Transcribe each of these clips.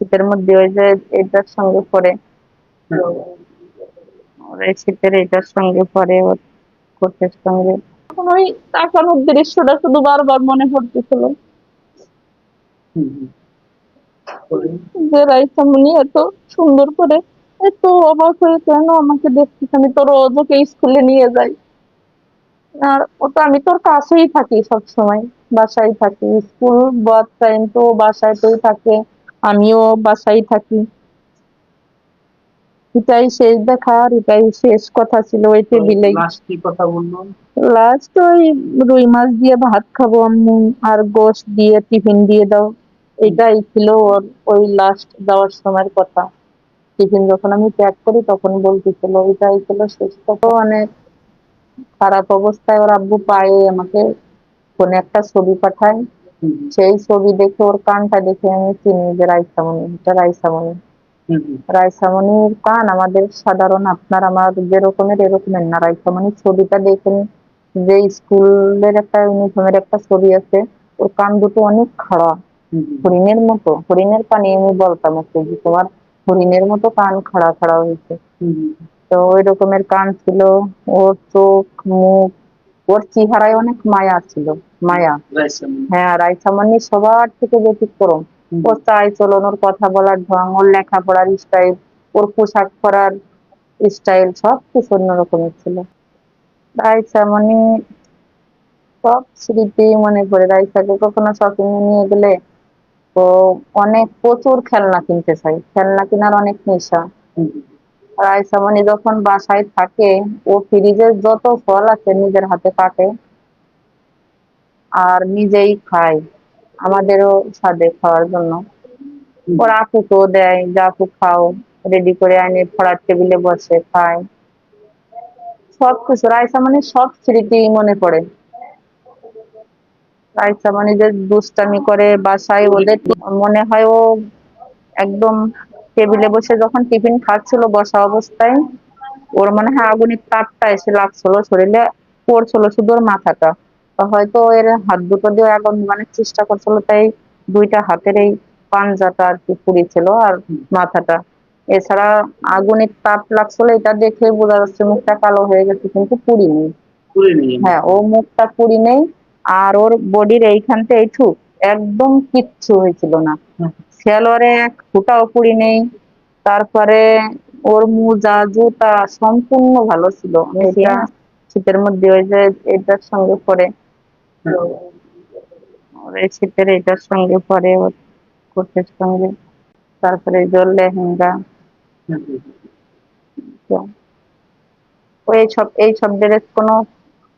শীতের মধ্যে ওই যে এটার সঙ্গে পরে ওর এই শীতের এটার সঙ্গে পরে ওর কোটের সঙ্গে। তখন ওই তাকানোর দৃশ্যটা শুধু বারবার মনে পড়তেছিল। যে রাইসামণি এত সুন্দর করে এত অবাক হয়ে কেন আমাকে দেখছিস? আমি তো রোজ ওকে স্কুলে নিয়ে যাই। আর ও তো আমি তোর কাছেই থাকি সব সময় বাসায় থাকি। স্কুল বাদ টাইম তো বাসায়তেই থাকে। আমিও বাসায় থাকি। এটাই শেষ দেখা আর এটাই শেষ কথা ছিল ওই টেবিলেই লাস্ট ওই রুই মাছ দিয়ে ভাত খাব আম্মু আর গোশ দিয়ে টিফিন দিয়ে দাও। এটাই ছিল ওর ওই লাস্ট যাওয়ার সময়ের কথা। টিফিন যখন আমি প্যাক করি তখন বলতেছিল এটাই ছিল শেষ কথা। অনেক খারাপ অবস্থায় ওর আব্বু পায়ে আমাকে ফোনে একটা ছবি পাঠায়। সেই ছবি দেখে ওর কানটা দেখে আমি চিনি যে রাইসামণি এটা রাইসামণি। রাইসামণির কান আমাদের সাধারণ আপনার আমার যেরকমের এরকমের না। রাইসামণির ছবিটা দেখেন যে স্কুলের একটা ইউনিফর্মের একটা ছবি আছে ওর কান দুটো অনেক খাড়া। হরিণের মতো হরিণের কানে আমি বলতাম ওকে যে তোমার হরিণের মতো কান খাড়া খাড়া হয়েছে। তো ওই রকমের কান ছিল ওর চোখ মুখ ওর চেহারায় অনেক মায়া ছিল মায়া। হ্যাঁ রাইসামণি সবার থেকে ব্যতিক্রম। ওর চাই চলন ওর কথা বলার ঢং ওর লেখাপড়ার স্টাইল ওর পোশাক পরার স্টাইল সব কিছু অন্যরকমের ছিল। রাইসামণি সব স্মৃতি মনে পড়ে। রাইসাকে কখনো শপিং এ নিয়ে গেলে তো অনেক প্রচুর খেলনা কিনতে চাই খেলনা কেনার অনেক নেশা। রাইসামণি যখন বাসায় থাকে, ও ফ্রিজের যত ফল আছে নিজের হাতে কাটে আর নিজেই খায়। আমাদেরও সাথে খাওয়ার জন্য। ওর আপুকেও দেয়, যে আপু খাও রেডি করে আনে পড়ার টেবিলে বসে খায়। সব কিছু রাইসামণির সব স্মৃতি মনে পড়ে। রাইসামণি যে দুষ্টামি করে বাসায় ওদের মনে হয় ও একদম টেবিলে বসে যখন টিফিন খাচ্ছিল বসা অবস্থায় ওর মনে হয় আগুনের তাপটা এসে লাগছিল শরীরে পড়ছিল শুধু ওর মাথাটা। হয়তো এর হাত দুটো দিয়ে আগুন নিবানোর চেষ্টা করছিল তাই দুইটা হাতের এই পাঞ্জাটা আর কি পুড়েছিল আর মাথাটা। এছাড়া আগুনের তাপ লাগছিল এটা দেখে বোঝা যাচ্ছে মুখটা কালো হয়ে গেছে কিন্তু পুড়ি নেই হ্যাঁ ও মুখটা পুড়ি নেই আর ওর বডির এইখানতে এইটু একদম কিচ্ছু হয়েছিল না। সেলোয়ারে এক ফুটাও পুড়ি নেই। তারপরে ওর মোজা জুতা সম্পূর্ণ ভালো ছিল। শীতের মধ্যে ওই যে এটার সঙ্গে পরে ওর এই শীতের এটার সঙ্গে পরে ওর কোটের সঙ্গে। তারপরে জল লেহেঙ্গা। ওই সব এই সব ড্রেস কোনো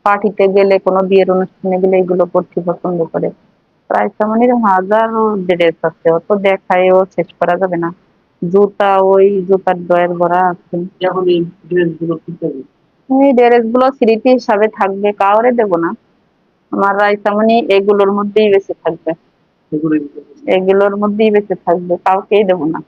পার্টিতে গেলে কোনো বিয়ের অনুষ্ঠানে গেলে এগুলো পড়তে পছন্দ করে। প্রায় তেমনই হাজার ড্রেস আছে অত দেখায় ও শেষ করা যাবে না। জুতা ওই জুতার ডয়ের ভরা আছে। এখন এই ড্রেসগুলো স্মৃতি হিসাবে থাকবে কাউরে দেবো না। আমার রাইসামনি এগুলোর মধ্যেই বেঁচে থাকবে। এগুলোর মধ্যেই বেঁচে থাকবে কাউকেই দেবো না।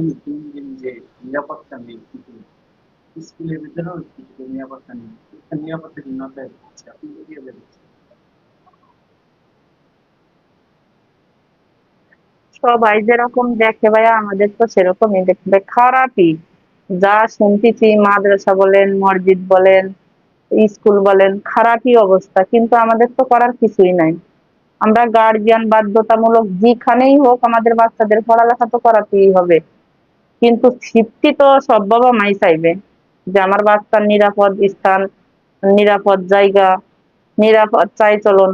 বললেন যে নিরাপত্তা নেই স্কুলের ভিতরেও কিছু নিরাপত্তা নেই ভুগছে আপনি। সবাই যেরকম দেখে ভাইয়া, আমাদের তো সেরকমই দেখবে। খারাপই। যা শুনতেছি, মাদ্রাসা বলেন, মসজিদ বলেন, স্কুল বলেন, খারাপই অবস্থা। কিন্তু আমাদের তো করার কিছুই নাই। আমরা গার্জিয়ান বাধ্যতামূলক যেখানেই হোক আমাদের বাচ্চাদের পড়ালেখা তো করাতেই হবে। কিন্তু সেফটি তো সব বাবা মাই চাইবে। যে আমার বাচ্চার নিরাপদ স্থান, নিরাপদ জায়গা, নিরাপদ চাই চলন,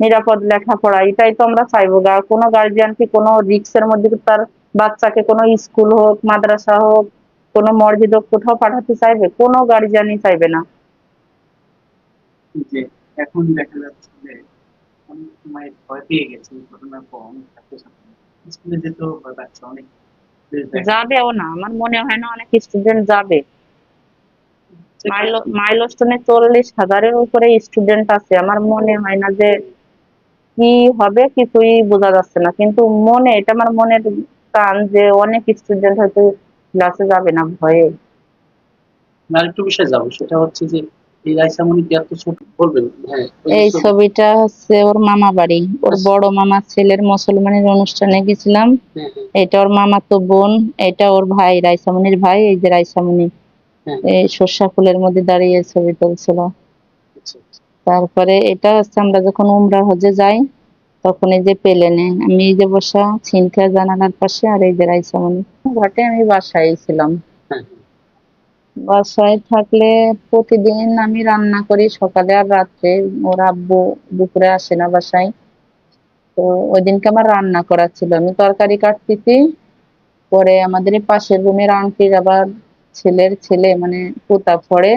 নিরাপদ লেখাপড়া, এটাই তো আমরা চাইব। কোনো গার্জিয়ান কি কোনো রিক্সের মধ্যে তার বাচ্চাকে কোনো স্কুল হোক, মাদ্রাসা হোক, কোনো মসজিদ হোক, কোথাও পাঠাতে চাইবে? কোনো গার্জিয়ানই চাইবে না। এখন দেখা যাচ্ছে যে অনেক সময় ভয় পেয়ে গেছে ঘটনার পর অনেক ছাত্রছাত্রী। স্কুলে ভয় পাচ্ছে অনেক। যাবেও না। আমার মনে হয় না অনেক স্টুডেন্ট যাবে। মাইলো মাইলস্টোনে চল্লিশ হাজারের উপরে স্টুডেন্ট আছে। আমার মনে হয় না যে কি হবে কিছুই বোঝা যাচ্ছে না। কিন্তু মনে এটা আমার মনের টান যে অনেক স্টুডেন্ট হয়তো ক্লাসে যাবে না ভয়ে। আর একটু বিষয়ে যাব। সেটা হচ্ছে যে এই এত ছোট বলবেন? হ্যাঁ এই ছবিটা হচ্ছে ওর মামা বাড়ি। ওর আচ্ছা। বড় মামার ছেলের মুসলমানের অনুষ্ঠানে গেছিলাম। হ্যাঁ, হ্যাঁ, এটা ওর মামা তো বোন এটা ওর ভাই রাইসামনির ভাই এই যে রাইসামনি হ্যাঁ, এই সর্ষা ফুলের মধ্যে দাঁড়িয়ে ছবি তুলছিল। আচ্ছা, আচ্ছা। তারপরে এটা হচ্ছে আমরা যখন উমরা হজে যাই তখন এই যে পেলেনে আমি এই যে বসা ছিনকা জানালার পাশে আর এই যে রাইসামনি ঘাটে আমি বাসায় ছিলাম। বাসায় থাকলে প্রতিদিন আমি রান্না করি সকালে আর রাত্রে। ওর আব্বু দুপুরে আসে না বাসায়। তো ওই দিনকে আমার রান্না করা ছিল। আমি তরকারি কাটতেছি। পরে আমাদের পাশের রুমের আন্টির আবার ছেলের ছেলে মানে পোতা পড়ে।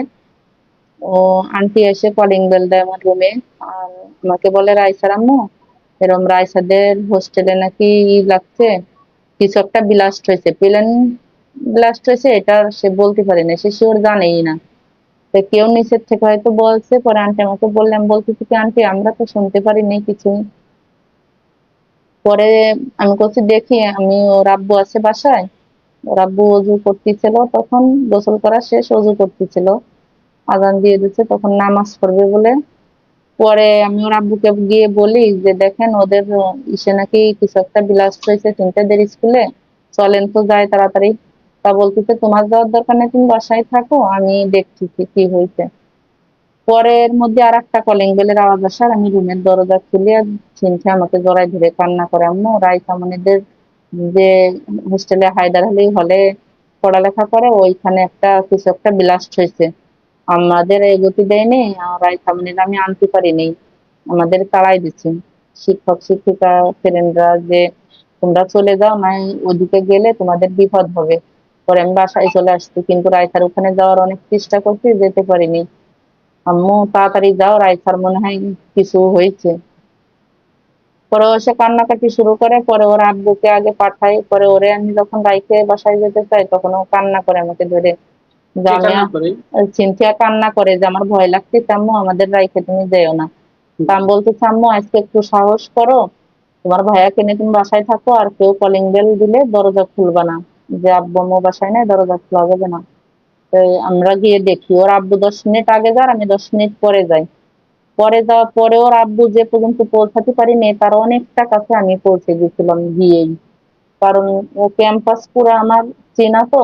ও আন্টি এসে কলিং বেল দেয় আমার রুমে আর আমাকে বলে, রাইসার আম্মু, এরম রাইসাদের হোস্টেলে নাকি লাগছে। কিছু একটা ব্লাস্ট হয়েছে। প্লেন ব্লাস্ট হয়েছে এটা সে বলতে পারে না সে শিওর জানেই না। তো কেউ নিচের থেকে হয়তো বলছে, পরে আন্টি আমাকে বললাম বলতেছি কি আন্টি আমরা তো শুনতে পারিনি কিছু পরে আমি বলছি, দেখি, আমি, ওর আব্বু আছে বাসায়। ওর আব্বু অজু করতেছিল, তখন গোসল করা শেষ, অজু করতেছিল। আজান দিয়ে দিচ্ছে তখন নামাজ পড়বে বলে। পরে আমি ওর আব্বুকে গিয়ে বলি যে, দেখেন, ওদের ইসে নাকি কিছু একটা বিলাস হয়েছে তিনটাদের স্কুলে। চলেন তো যায় তাড়াতাড়ি। তা বলতেছে, তোমার যাওয়ার দরকার নেই, তুমি বাসায় থাকো, আমি দেখছি কি হয়েছে পরের মধ্যে আর একটা কলিং বেলের আওয়াজ আসার আমি রুমের দরজা খুলে চিনতে আমাকে জড়াই ধরে কান্না করে। আমি আম্মু রাইসামনিদের যে হোস্টেলে হায়দার আলী হলে পড়ালেখা করে, ওইখানে একটা, কিছু একটা ব্লাস্ট হয়েছে। আমাদের এগোতে দেয়নি আর রাইসামনির আমি আনতে পারিনি আমাদের তাড়াই দিচ্ছে। শিক্ষক, শিক্ষিকা ফ্রেন্ডরা যে, তোমরা চলে যাও না ওদিকে গেলে তোমাদের বিপদ হবে। পরে আমি বাসায় চলে আসছি। কিন্তু রায়সার ওখানে যাওয়ার অনেক চেষ্টা করছি যেতে পারিনি। আম্মু তাড়াতাড়ি যাও রাইসার মনে হয় কিছু হয়েছে। পরে ও সে কান্নাকাটি শুরু করে পরে ওর আব্বুকে আগে পাঠাই পরে ওরে আমি যখন রাইকে বাসায় যেতে চাই তখন ও কান্না করে আমাকে ধরে। যে কান্না করে? চিন্তিয়া কান্না করে যে আমার ভয় লাগছে আম্মু আমাদের রাইকে তুমি যেও না। তা আমি বলতেছি আম্মু আজকে একটু সাহস করো। তোমার ভাইয়াকে নিয়ে তুমি বাসায় থাকো আর কেউ কলিং বেল দিলে দরজা খুলবা না। যে আব্বু আম্মু বাসায় নাই, দরজা খোলা যাবে না। তো আমরা গিয়ে দেখি, ওর আব্বু দশ মিনিট আগে যার, আমি দশ মিনিট পরে যাই। পরে যাওয়ার পরে ওর আব্বু যে পর্যন্ত পৌঁছাতে পারি পারিনি, তার অনেকটা কাছে আমি পৌঁছে গেছিলাম গিয়েই। কারণ ও ক্যাম্পাস পুরো আমার চেনা তো,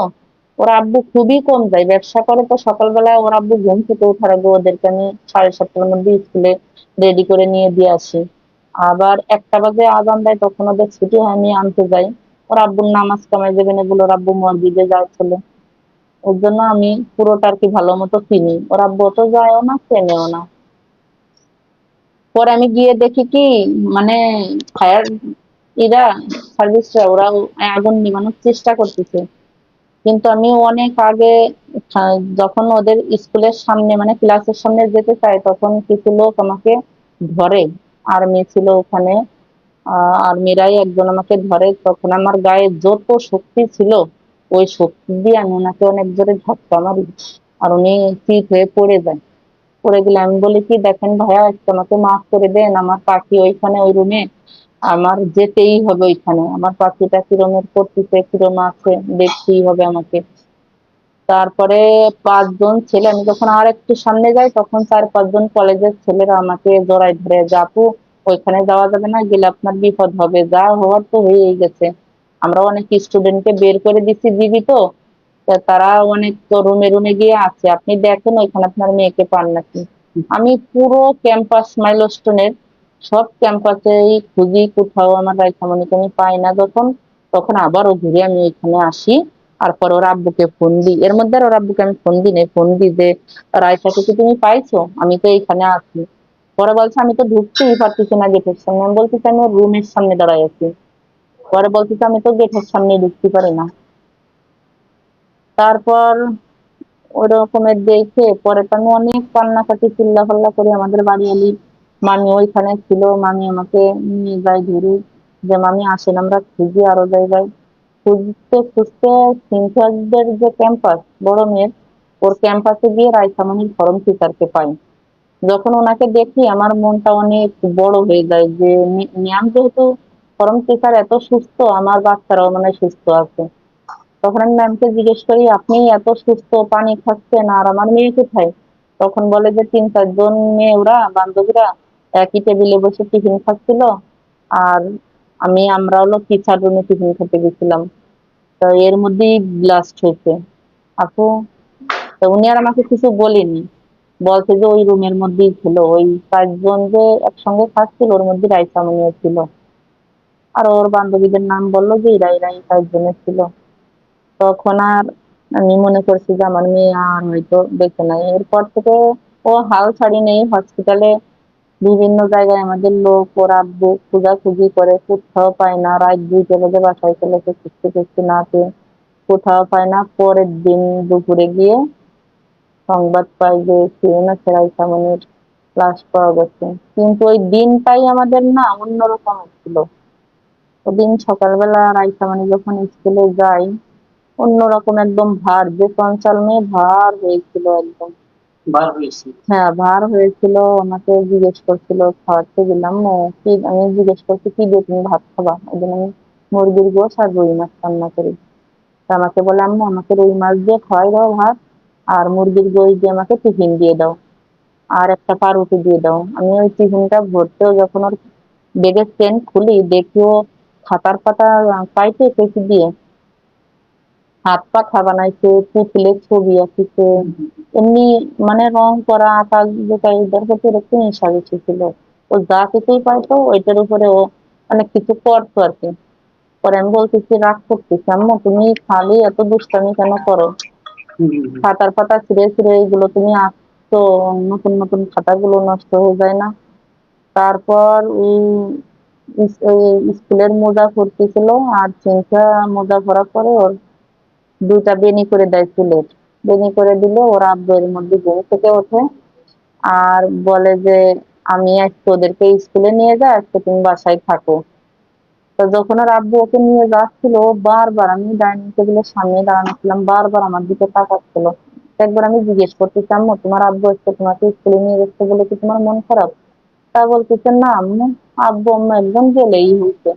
ওর আব্বু খুবই কম যায়। ব্যবসা করে তো সকালবেলা ওর আব্বু ঘুম থেকে ওঠার আগে ওদেরকে আমি সাড়ে সাতটার মধ্যে স্কুলে রেডি করে নিয়ে দিয়ে আসি। আবার একটা বাজে আজান দেয়, তখন ওদের ছুটি হয়, আমি আনতে যাই। ওর আব্বুর নামাজ কামাই দেবেন এগুলো ওর আব্বু মসজিদে যায় চলে। ওর জন্য আমি পুরোটা আর কি ভালো মতো চিনি। ওর আব্বু তো যায়ও না, চেনেও না। পরে আমি গিয়ে দেখি কি মানে ফায়ার এরা সার্ভিসরা ওরা আগুন নিবানোর চেষ্টা করতেছে। কিন্তু আমি অনেক আগে যখন ওদের স্কুলের সামনে মানে ক্লাসের সামনে যেতে চাই তখন কিছু লোক আমাকে ধরে। আর্মি ছিল ওখানে। আহ, আর্মিরাই একজন আমাকে ধরে তখন আমার গায়ে যত শক্তি ছিল ওই শক্তি দিয়ে আমি ওনাকে অনেক জোরে ধাক্কা মারি। আর উনি চিত হয়ে পড়ে যায়। পড়ে গেলে আমি বলি কি দেখেন ভাইয়া একটু আমাকে মাফ করে দেন আমার পাখি ওইখানে ওই রুমে। আমার যেতেই হবে ওইখানে। আমার পাখিটা কিরমের করতেছে কিরম আছে দেখতেই হবে আমাকে। তারপরে পাঁচজন ছেলে আমি যখন আর একটু সামনে যাই তখন চার পাঁচজন কলেজের ছেলেরা আমাকে জড়াই ধরে যে আপু ওইখানে যাওয়া যাবে না, গেলে আপনার বিপদ হবে। যা হওয়ার তো হয়েই গেছে। আমরা অনেক স্টুডেন্টকে বের করে দিচ্ছি জীবিত তা। তারা অনেক রুমে রুমে গিয়ে আছে। আপনি দেখেন ওইখানে আপনার মেয়েকে পান নাকি। আমি পুরো ক্যাম্পাস মাইলস্টোনের সব ক্যাম্পাসেই খুঁজি, কোথাও আমার রাইসামণিকে আমি পাই না যখন, তখন আবারও ঘুরে আমি ওইখানে আসি। আর পরে ওর আব্বুকে ফোন দিই। এর মধ্যে আর ওর আব্বুকে আমি ফোন দিই ফোন দিই যে রাইসাকে কি তুমি পাইছো? আমি তো এইখানে আছি। পরে বলছে, আমি তো ঢুকতেই পারতেছি না গেটের সামনে। আমি বলতেছি, আমি রুমের সামনে দাঁড়াই আছি। পরে বলতেছে, আমি তো গেটের সামনে ঢুকতে পারি না। তারপর ওই রকমের দেখে পরে তো আমি অনেক কান্নাকাটি চিল্লা ফাল্লা করে আমাদের বাড়ি এলি। মামি ওইখানে ছিল, মামি আমাকে নিয়ে যায় ধরে। যে, মামি, আসেন, আমরা খুঁজি আরও জায়গায়। খুঁজতে খুঁজতে সিনথিয়াসদের যে ক্যাম্পাস, বড় মেয়ের, ওর ক্যাম্পাসে গিয়ে রায়সামনির ফরম টিচারকে পাই যখন ওনাকে দেখি, আমার মনটা অনেক বড় হয়ে যায় যে ম্যাম যেহেতু ফর্ম টিচার এত সুস্থ, আমার বাচ্চারাও মানে সুস্থ আছে। তখন আমি ম্যামকে জিজ্ঞেস করি, আপনি এত সুস্থ পানি খাচ্ছেন আর আমার মেয়ে কোথায়? তখন বলে যে, তিন চারজন মেয়ে ওরা, বান্ধবীরা একই টেবিলে বসে টিফিন খাচ্ছিল আর আমি আমরা হলো টিচার রুমে টিফিন খেতে গেছিলাম। তো এর মধ্যেই ব্লাস্ট হয়েছে। আপু, তো উনি আর আমাকে কিছু বলেনি। বলছে যে ওই রুমের মধ্যেই ছিল। ওই পাঁচজন যে একসঙ্গে খাচ্ছিল ওর মধ্যে রাইসামনিও ছিল। আর ওর বান্ধবীদের নাম বলল যে এরা এরা এই পাঁচজনের ছিল। তখন আর আমি মনে করছি যে আমার মেয়ে আর হয়তো বেঁচে নাই। এরপর থেকে ও হাল ছাড়ি নেই। হসপিটালে বিভিন্ন জায়গায় আমাদের লোক, ওর খোঁজাখুঁজি করে, কোথাও পায় না। রাত দুইটা বাজে বাসায় চলেছে খুঁজতে না পেয়ে কোথাও পায় না। পরের দিন দুপুরে গিয়ে সংবাদ পাই যে সিএনএ সেরাই সামনের লাশ পাওয়া গেছে। কিন্তু ওই দিনটাই আমাদের না অন্যরকম ছিল। ওদিন সকালবেলা রাইসামানি যখন স্কুলে যাই অন্যরকম একদম ভার যে চঞ্চল মেয়ে ভার হয়েছিল একদম। হ্যাঁ ভার হয়েছিল আমাকে জিজ্ঞেস করছিল খাওয়াতে গেলাম ও কি আমি জিজ্ঞেস করছি কি দিয়ে তুমি ভাত খাবা? ওই জন্য আমি মুরগির গোশ আর রুই মাছ রান্না করি। আমাকে বলে আম্মু আমাকে রুই মাছ দিয়ে খাওয়াই দাও ভাত। আর মুরগির গোশ দিয়ে আমাকে টিফিন দিয়ে দাও। আর একটা পাউরুটি দিয়ে দাও। আমি ওই টিফিনটা ভরতেও যখন ওর বেগের চেন খুলি, দেখি ও খাতার পাতা পাইতে কেসি দিয়ে। হাত পাখা বানাইছে পুতুলের ছবি আঁকিছে। এমনি মানে রং করা, আঁকা এদের প্রতি একটু নেশা বেশি ছিল। ও যা কিছুই পাইতো, ওইটার উপরে ও অনেক কিছু করতো আর কি। পরে আমি বলতেছি, রাগ করতেছি, আম্মু, তুমি খালি এত দুষ্টামি কেন করো। খাতার পাতা ছিঁড়ে ছিঁড়ে এগুলো তুমি আঁকছো, নতুন নতুন খাতাগুলো নষ্ট হয়ে যায় না। তারপর ওই স্কুলের মোজা পরতেছিল আর চিন্তা মোজা পরার পরে ওর দুইটা বেনি করে দেয় চুলের। বেনি করে দিলে ওর আব্বু এর মধ্যে ঘুম থেকে ওঠে আর বলে যে, আমি আজকে ওদেরকে স্কুলে নিয়ে যাই, আজকে তুমি বাসায় থাকো। তো যখন ওর আব্বু ওকে নিয়ে যাচ্ছিল বারবার আমি ডাইনিং টেবিলের সামনে দাঁড়ানো ছিলাম বারবার আমার দিকে তাকাচ্ছিল। একবার আমি জিজ্ঞেস করতেছি আম্মু তোমার আব্বু আজকে তোমাকে স্কুলে নিয়ে যাচ্ছে বলে কি তোমার মন খারাপ? তা বলতেছে না আম্মু আব্বু আম্মু একদম গেলেই হয়েছে।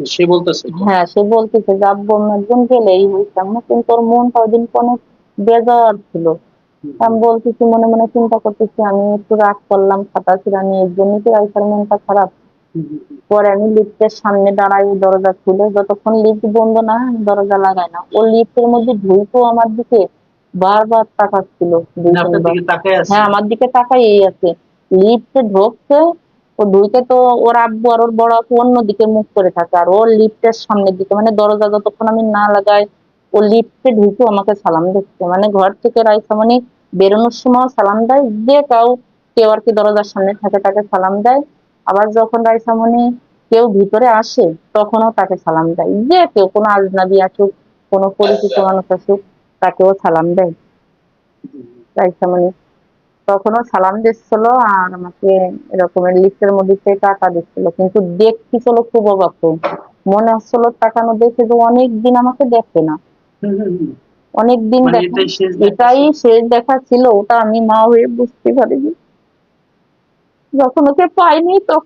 সে বলতেছে হ্যাঁ সে বলতেছে যে আব্বু আম্মু একদম গেলেই হয়েছে। আম্মু কিন্তু ওর মনটা ওই দিন অনেক বেজার ছিল। আমি বলতেছি মনে মনে চিন্তা করতেছি আমি একটু রাগ করলাম খাতা নিয়ে। এর জন্যই কি আইসার মনটা খারাপ। পরে আমি লিফটের সামনে দাঁড়াই দরজা খুলে। যতক্ষণ লিফট বন্ধ না দরজা লাগাই না। ও লিফটের মধ্যে ঢুকো আমার দিকে বারবার তাকাচ্ছিল। মানে হ্যাঁ আমার দিকে তাকাই আছে। লিফটে ঢুকছে ও ঢুকে তো ওর আব্বু আর ওর বড় আপু অন্য দিকে মুখ করে থাকে। আর ওর লিফটের সামনের দিকে মানে দরজা যতক্ষণ আমি না লাগাই ও লিফটে ঢুকে আমাকে সালাম দিচ্ছে। মানে ঘর থেকে রাইসামনি বেরোনোর সময় সালাম দেয়। যে কাউ কেউ আর কি দরজার সামনে থাকে তাকে সালাম দেয়। আবার যখন রাইসামনি কেউ ভিতরে আসে তখনও তাকে সালাম দেয়। যে কেউ কোনো আজনাবি আসুক কোনো পরিচিত মানুষ আসুক তাকেও সালাম দেয়। রাইসামনি তখনও সালাম দিচ্ছিল আর আমাকে এরকমের লিস্টের মধ্যে টাকা দিচ্ছিল। কিন্তু দেখতেছিল খুব অবাক মনে হচ্ছিল তাকানো দেখে যে অনেক দিন আমাকে দেখে না। হুম, হুম, হুম। অনেক দিন মানে দেখা এটাই শেষ দেখা এটাই শেষ দেখা ছিল ওটা আমি মা হয়ে বুঝতে পারিনি। যখন ওকে পাইনি তখন